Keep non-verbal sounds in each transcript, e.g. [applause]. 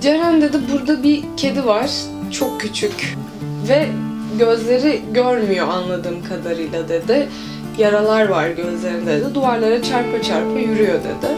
Ceren dedi burada bir kedi var. Çok küçük. Ve gözleri görmüyor anladığım kadarıyla dedi. Yaralar var gözlerinde dedi. Duvarlara çarpa çarpa yürüyor dedi.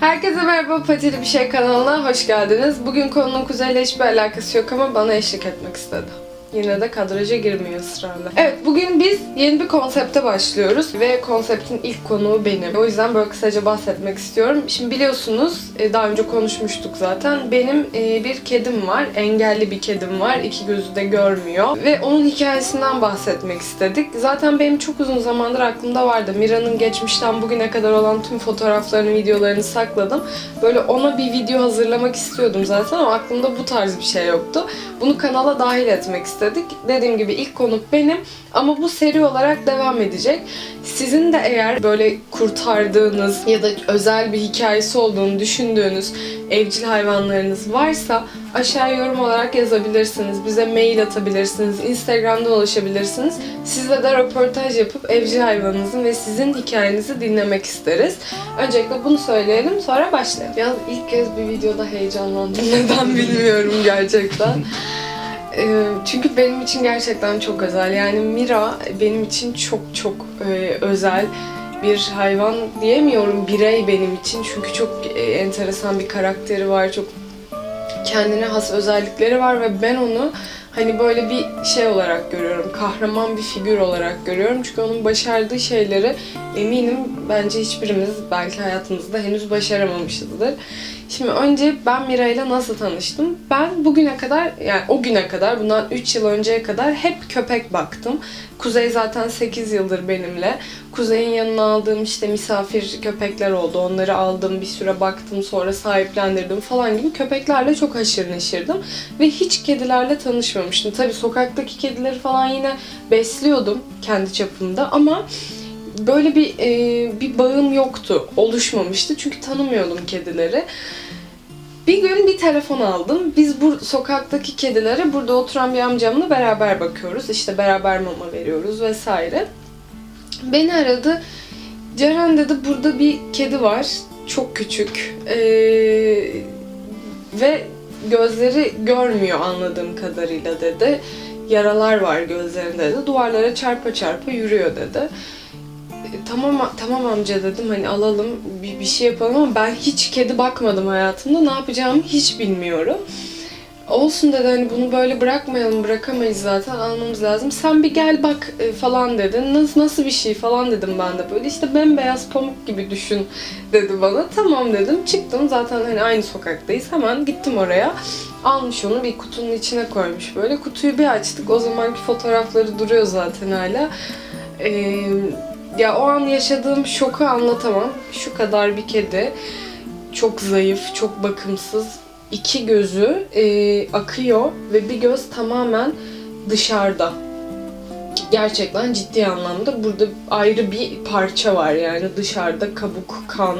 Herkese merhaba Patili Bir Şey kanalına hoş geldiniz. Bugün konunun Kuzey'le hiçbir alakası yok ama bana eşlik etmek istedi. Yine de kadraja girmiyor ısrarla. Evet bugün biz yeni bir konsepte başlıyoruz ve konseptin ilk konuğu benim. O yüzden böyle kısaca bahsetmek istiyorum. Şimdi biliyorsunuz e, daha önce konuşmuştuk zaten. Benim e, bir kedim var. Engelli bir kedim var. İki gözü de görmüyor. Ve onun hikayesinden bahsetmek istedik. Zaten benim çok uzun zamandır aklımda vardı. Mira'nın geçmişten bugüne kadar olan tüm fotoğraflarını, videolarını sakladım. Böyle ona bir video hazırlamak istiyordum zaten ama aklımda bu tarz bir şey yoktu. Bunu kanala dahil etmek istedik. Dediğim gibi ilk konuk benim ama bu seri olarak devam edecek. Sizin de eğer böyle kurtardığınız ya da özel bir hikayesi olduğunu düşündüğünüz evcil hayvanlarınız varsa aşağı yorum olarak yazabilirsiniz. Bize mail atabilirsiniz. Instagram'dan ulaşabilirsiniz. Sizle de röportaj yapıp evcil hayvanınızın ve sizin hikayenizi dinlemek isteriz. Öncelikle bunu söyleyelim sonra başlayalım. Yalnız ilk kez bir videoda heyecanlandım. Neden bilmiyorum gerçekten. [laughs] Ee, Çünkü benim için gerçekten çok özel. Yani Mira benim için çok çok e, özel bir hayvan diyemiyorum. Birey benim için. Çünkü çok e, enteresan bir karakteri var. Çok kendine has özellikleri var ve ben onu hani böyle bir şey olarak görüyorum. Kahraman bir figür olarak görüyorum. Çünkü onun başardığı şeyleri eminim bence hiçbirimiz belki hayatımızda henüz başaramamışızdır. Şimdi önce ben Mira ile nasıl tanıştım? Ben bugüne kadar yani o güne kadar bundan 3 yıl önceye kadar hep köpek baktım. Kuzey zaten 8 yıldır benimle. Kuzey'in yanına aldığım işte misafir köpekler oldu. Onları aldım, bir süre baktım, sonra sahiplendirdim falan gibi köpeklerle çok haşır neşirdim. Ve hiç kedilerle tanışmamıştım. Tabii sokaktaki kedileri falan yine besliyordum kendi çapımda ama böyle bir e, bir bağım yoktu, oluşmamıştı çünkü tanımıyordum kedileri. Bir gün bir telefon aldım. Biz bu sokaktaki kedilere burada oturan bir amcamla beraber bakıyoruz. İşte beraber mama veriyoruz vesaire. Beni aradı. Ceren dedi burada bir kedi var. Çok küçük. Ee, ve gözleri görmüyor anladığım kadarıyla dedi. Yaralar var gözlerinde dedi. Duvarlara çarpa çarpa yürüyor dedi. Tamam tamam amca dedim hani alalım bir, bir şey yapalım ama ben hiç kedi bakmadım hayatımda. Ne yapacağımı hiç bilmiyorum. Olsun dedi hani bunu böyle bırakmayalım bırakamayız zaten almamız lazım. Sen bir gel bak e, falan dedi. Nasıl nasıl bir şey falan dedim ben de böyle işte bembeyaz pamuk gibi düşün dedi bana. Tamam dedim çıktım zaten hani aynı sokaktayız hemen gittim oraya. Almış onu bir kutunun içine koymuş böyle. Kutuyu bir açtık o zamanki fotoğrafları duruyor zaten hala. Ee, ya o an yaşadığım şoku anlatamam. Şu kadar bir kedi. Çok zayıf, çok bakımsız. İki gözü e, akıyor ve bir göz tamamen dışarıda. Gerçekten ciddi anlamda burada ayrı bir parça var yani dışarıda kabuk, kan,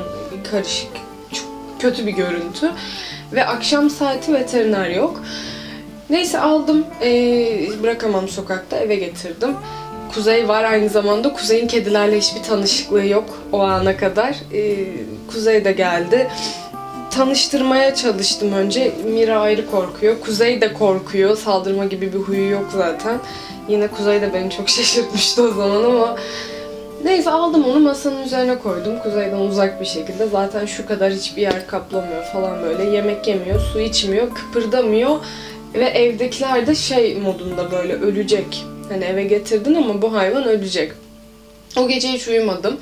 karışık. Çok kötü bir görüntü. Ve akşam saati veteriner yok. Neyse aldım, e, bırakamam sokakta eve getirdim. Kuzey var aynı zamanda. Kuzey'in kedilerle hiçbir tanışıklığı yok o ana kadar. Ee, Kuzey de geldi. Tanıştırmaya çalıştım önce. Mira ayrı korkuyor. Kuzey de korkuyor. Saldırma gibi bir huyu yok zaten. Yine Kuzey de beni çok [laughs] şaşırtmıştı o zaman ama Neyse aldım onu masanın üzerine koydum. Kuzeyden uzak bir şekilde. Zaten şu kadar hiçbir yer kaplamıyor falan böyle. Yemek yemiyor, su içmiyor, kıpırdamıyor. Ve evdekiler de şey modunda böyle ölecek. Hani eve getirdin ama bu hayvan ölecek. O gece hiç uyumadım.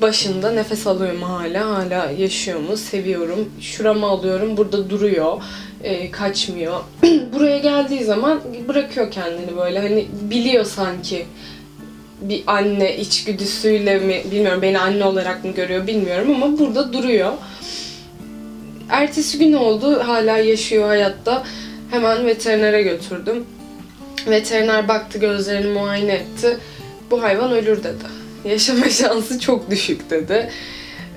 Başında nefes alıyorum hala. Hala yaşıyor mu? Seviyorum. Şurama alıyorum. Burada duruyor. e, kaçmıyor. [clears throat] Buraya geldiği zaman bırakıyor kendini böyle. Hani biliyor sanki bir anne içgüdüsüyle mi bilmiyorum beni anne olarak mı görüyor bilmiyorum ama burada duruyor. Ertesi gün oldu hala yaşıyor hayatta. Hemen veterinere götürdüm. Veteriner baktı gözlerini muayene etti. Bu hayvan ölür dedi. Yaşama [laughs] şansı çok düşük dedi.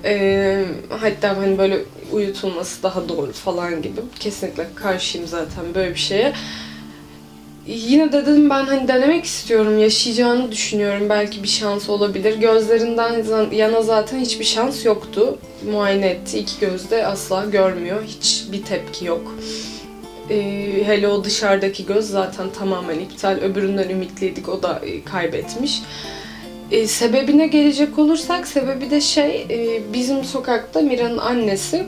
Ee, hatta hani böyle uyutulması daha doğru falan gibi. Kesinlikle karşıyım zaten böyle bir şeye. yine de dedim ben hani denemek istiyorum. Yaşayacağını düşünüyorum. Belki bir şans olabilir. Gözlerinden yana zaten hiçbir şans yoktu. Muayene etti. İki gözde asla görmüyor. Hiçbir tepki yok. Ee, hele o dışarıdaki göz zaten tamamen iptal. Öbüründen ümitliydik. O da e, kaybetmiş. E, sebebine gelecek olursak sebebi de şey e, bizim sokakta Mira'nın annesi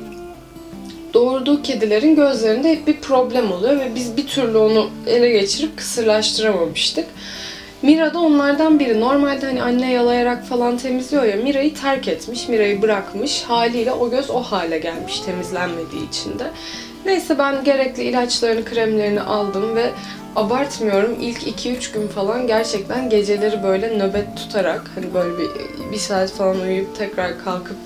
doğurduğu kedilerin gözlerinde hep bir problem oluyor ve biz bir türlü onu ele geçirip kısırlaştıramamıştık. Mira da onlardan biri. Normalde hani anne yalayarak falan temizliyor ya Mira'yı terk etmiş, Mira'yı bırakmış. Haliyle o göz o hale gelmiş temizlenmediği için de. Neyse ben gerekli ilaçlarını, kremlerini aldım ve abartmıyorum ilk 2-3 gün falan gerçekten geceleri böyle nöbet tutarak hani böyle bir, bir saat falan uyuyup tekrar kalkıp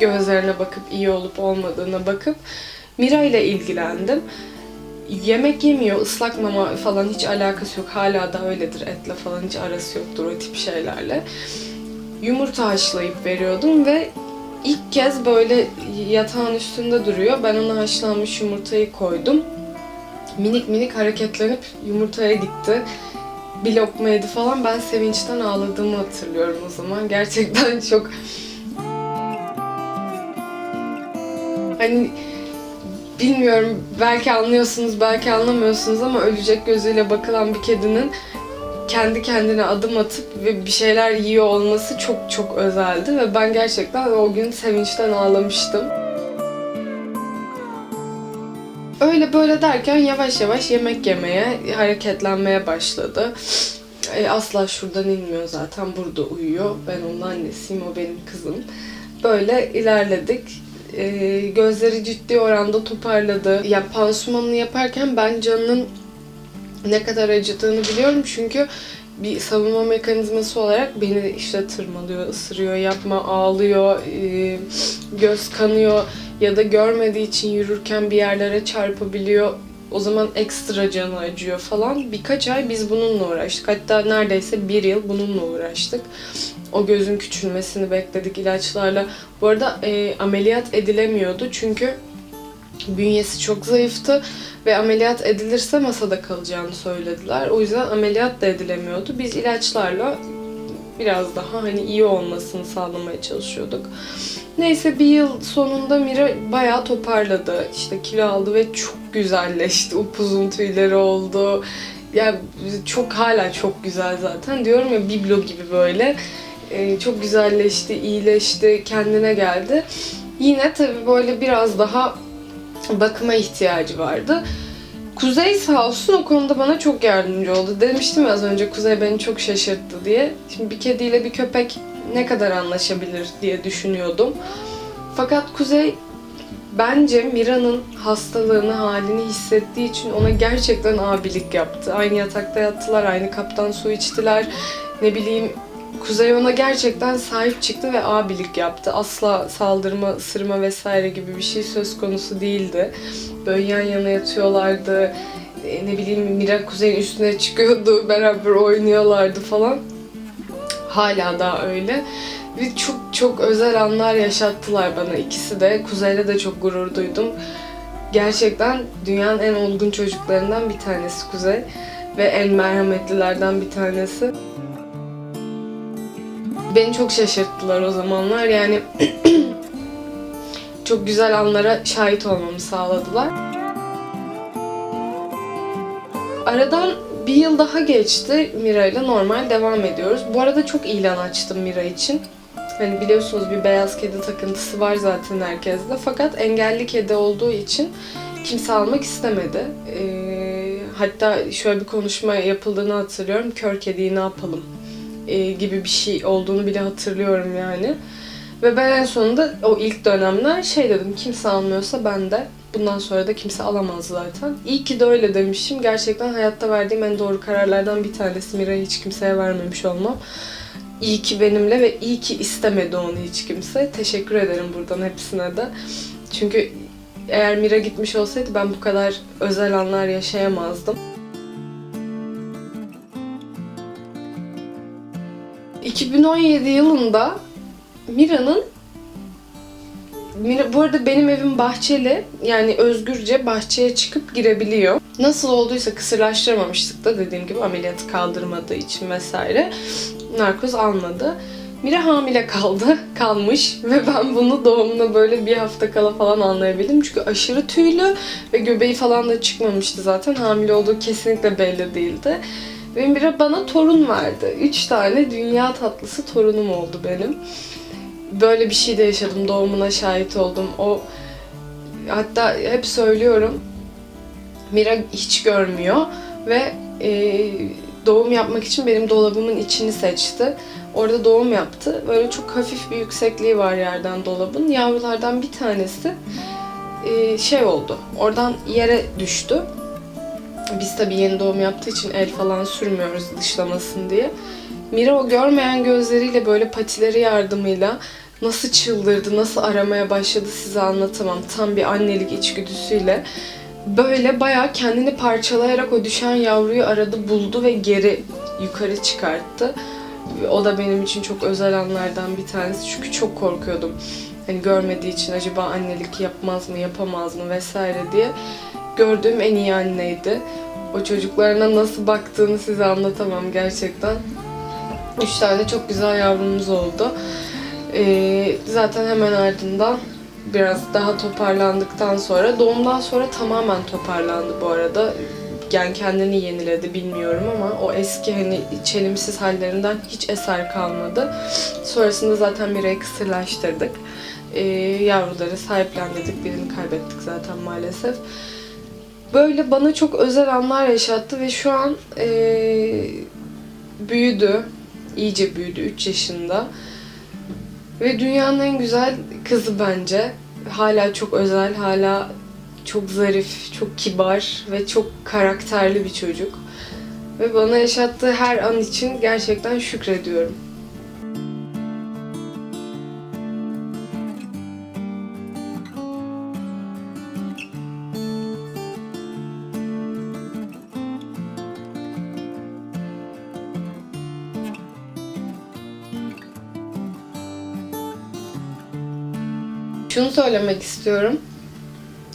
gözlerine bakıp iyi olup olmadığına bakıp Mira ile ilgilendim. Yemek yemiyor, ıslak mama falan hiç alakası yok. Hala da öyledir. Etle falan hiç arası yoktur o tip şeylerle. Yumurta haşlayıp veriyordum ve ilk kez böyle yatağın üstünde duruyor. Ben ona haşlanmış yumurtayı koydum. Minik minik hareketlenip yumurtaya gitti. Bir lokma yedi falan. Ben sevinçten ağladığımı hatırlıyorum o zaman. Gerçekten [laughs] çok Hani bilmiyorum belki anlıyorsunuz belki anlamıyorsunuz ama ölecek gözüyle bakılan bir kedinin kendi kendine adım atıp ve bir şeyler yiyor olması çok çok özeldi ve ben gerçekten o gün sevinçten ağlamıştım. Öyle böyle derken yavaş yavaş yemek yemeye, hareketlenmeye başladı. E, asla şuradan inmiyor zaten. Burada uyuyor. Ben onun annesiyim, o benim kızım. Böyle ilerledik. E, gözleri ciddi oranda toparladı. Ya pansumanını yaparken ben canının ne kadar acıdığını biliyorum çünkü bir savunma mekanizması olarak beni işte tırmalıyor, ısırıyor, yapma, ağlıyor, e, göz kanıyor ya da görmediği için yürürken bir yerlere çarpabiliyor. O zaman ekstra canı acıyor falan. Birkaç ay biz bununla uğraştık. Hatta neredeyse bir yıl bununla uğraştık. O gözün küçülmesini bekledik ilaçlarla. Bu arada e, ameliyat edilemiyordu çünkü bünyesi çok zayıftı ve ameliyat edilirse masada kalacağını söylediler. O yüzden ameliyat da edilemiyordu. Biz ilaçlarla biraz daha hani iyi olmasını sağlamaya çalışıyorduk. Neyse bir yıl sonunda Mira bayağı toparladı. İşte kilo aldı ve çok güzelleşti. Upuzun tüyleri oldu. Yani çok hala çok güzel zaten. Diyorum ya biblo gibi böyle. Ee, çok güzelleşti, iyileşti, kendine geldi. Yine tabii böyle biraz daha bakıma ihtiyacı vardı. Kuzey sağ olsun o konuda bana çok yardımcı oldu. Demiştim ya az önce Kuzey beni çok şaşırttı diye. Şimdi bir kediyle bir köpek ne kadar anlaşabilir diye düşünüyordum. Fakat Kuzey bence Mira'nın hastalığını, halini hissettiği için ona gerçekten abilik yaptı. Aynı yatakta yattılar, aynı kaptan su içtiler. Ne bileyim Kuzey ona gerçekten sahip çıktı ve abilik yaptı. Asla saldırma, ısırma vesaire gibi bir şey söz konusu değildi. Böyle yan yana yatıyorlardı. E, Ne bileyim Mira Kuzey'in üstüne çıkıyordu, [laughs] beraber oynuyorlardı falan. Hala da öyle. Ve çok çok özel anlar yaşattılar bana ikisi de. Kuzey'le de çok gurur duydum. Gerçekten dünyanın en olgun çocuklarından bir tanesi Kuzey. Ve en merhametlilerden bir tanesi. Beni çok şaşırttılar o zamanlar. Yani [clears throat] çok güzel anlara şahit olmamı sağladılar. Aradan bir yıl daha geçti. Mira ile normal devam ediyoruz. Bu arada çok ilan açtım Mira için. Hani biliyorsunuz bir beyaz kedi takıntısı var zaten herkeste. Fakat engelli kedi olduğu için kimse almak istemedi. Ee, hatta şöyle bir konuşma yapıldığını hatırlıyorum. Kör kediyi ne yapalım e, gibi bir şey olduğunu bile hatırlıyorum yani. Ve ben en sonunda o ilk dönemler şey dedim kimse almıyorsa ben de bundan sonra da kimse alamaz zaten. İyi ki de öyle demişim. Gerçekten hayatta verdiğim en doğru kararlardan bir tanesi. Mira'yı hiç kimseye vermemiş olmam. İyi ki benimle ve iyi ki istemedi onu hiç kimse. Teşekkür ederim buradan hepsine de. Çünkü eğer Mira gitmiş olsaydı ben bu kadar özel anlar yaşayamazdım. 2017 yılında Mira'nın Mira, bu arada benim evim bahçeli. Yani özgürce bahçeye çıkıp girebiliyor. Nasıl olduysa kısırlaştıramamıştık da dediğim gibi ameliyatı kaldırmadığı için vesaire. Narkoz almadı. Mira hamile kaldı, [laughs] kalmış ve ben bunu doğumuna böyle bir hafta kala falan anlayabildim. Çünkü aşırı tüylü ve göbeği falan da çıkmamıştı zaten. Hamile olduğu kesinlikle belli değildi. Ve Mira bana torun verdi. Üç tane dünya tatlısı torunum oldu benim. Böyle bir şey de yaşadım. Doğumuna şahit oldum. O hatta hep söylüyorum. Mira hiç görmüyor ve e, doğum yapmak için benim dolabımın içini seçti. Orada doğum yaptı. Böyle çok hafif bir yüksekliği var yerden dolabın. Yavrulardan bir tanesi e, şey oldu. Oradan yere düştü. Biz tabii yeni doğum yaptığı için el falan sürmüyoruz dışlamasın diye. Mira o görmeyen gözleriyle böyle patileri yardımıyla nasıl çıldırdı, nasıl aramaya başladı size anlatamam. Tam bir annelik içgüdüsüyle. Böyle bayağı kendini parçalayarak o düşen yavruyu aradı, buldu ve geri yukarı çıkarttı. O da benim için çok özel anlardan bir tanesi. Çünkü çok korkuyordum. Hani görmediği için acaba annelik yapmaz mı, yapamaz mı vesaire diye. Gördüğüm en iyi anneydi. O çocuklarına nasıl baktığını size anlatamam gerçekten. Üç tane çok güzel yavrumuz oldu. Ee, zaten hemen ardından biraz daha toparlandıktan sonra, doğumdan sonra tamamen toparlandı bu arada. Yani kendini yeniledi bilmiyorum ama o eski hani çelimsiz hallerinden hiç eser kalmadı. Sonrasında zaten Mira'yı kısırlaştırdık. Ee, yavruları sahiplendirdik. Birini kaybettik zaten maalesef. Böyle bana çok özel anlar yaşattı ve şu an ee, büyüdü. iyice büyüdü 3 yaşında. Ve dünyanın en güzel kızı bence. Hala çok özel, hala çok zarif, çok kibar ve çok karakterli bir çocuk. Ve bana yaşattığı her an için gerçekten şükrediyorum. Şunu söylemek istiyorum.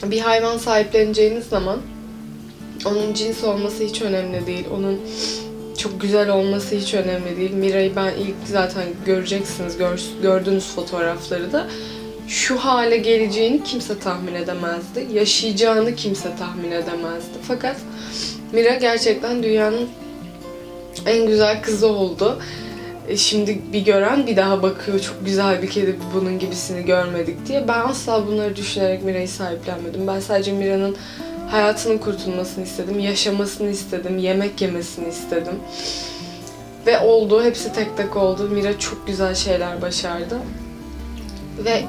Bir hayvan sahipleneceğiniz zaman onun cins olması hiç önemli değil. Onun çok güzel olması hiç önemli değil. Mira'yı ben ilk zaten göreceksiniz, gör, gördüğünüz fotoğrafları da. Şu hale geleceğini kimse tahmin edemezdi. Yaşayacağını kimse tahmin edemezdi. Fakat Mira gerçekten dünyanın en güzel kızı oldu. E, Şimdi bir gören bir daha bakıyor çok güzel bir kedi bunun gibisini görmedik diye. Ben asla bunları düşünerek Mira'yı sahiplenmedim. Ben sadece Mira'nın hayatının kurtulmasını istedim, yaşamasını istedim, yemek yemesini istedim. Ve oldu, hepsi tek tek oldu. Mira çok güzel şeyler başardı. Ve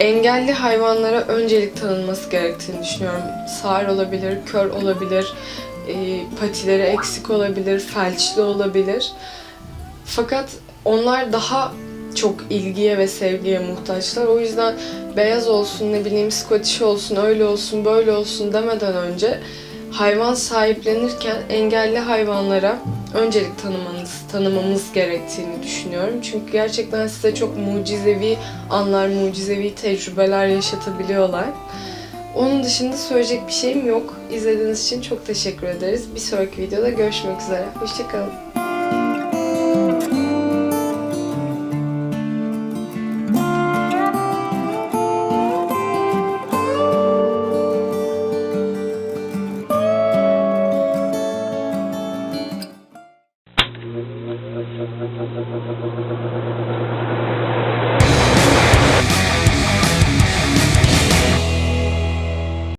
engelli hayvanlara öncelik tanınması gerektiğini düşünüyorum. Sağır olabilir, kör olabilir, e, patileri eksik olabilir, felçli olabilir. Fakat onlar daha çok ilgiye ve sevgiye muhtaçlar. O yüzden beyaz olsun, ne bileyim Scottish olsun, öyle olsun, böyle olsun demeden önce hayvan sahiplenirken engelli hayvanlara öncelik tanımanız, tanımamız gerektiğini düşünüyorum. Çünkü gerçekten size çok mucizevi anlar, mucizevi tecrübeler yaşatabiliyorlar. Onun dışında söyleyecek bir şeyim yok. İzlediğiniz için çok teşekkür ederiz. Bir sonraki videoda görüşmek üzere. Hoşçakalın.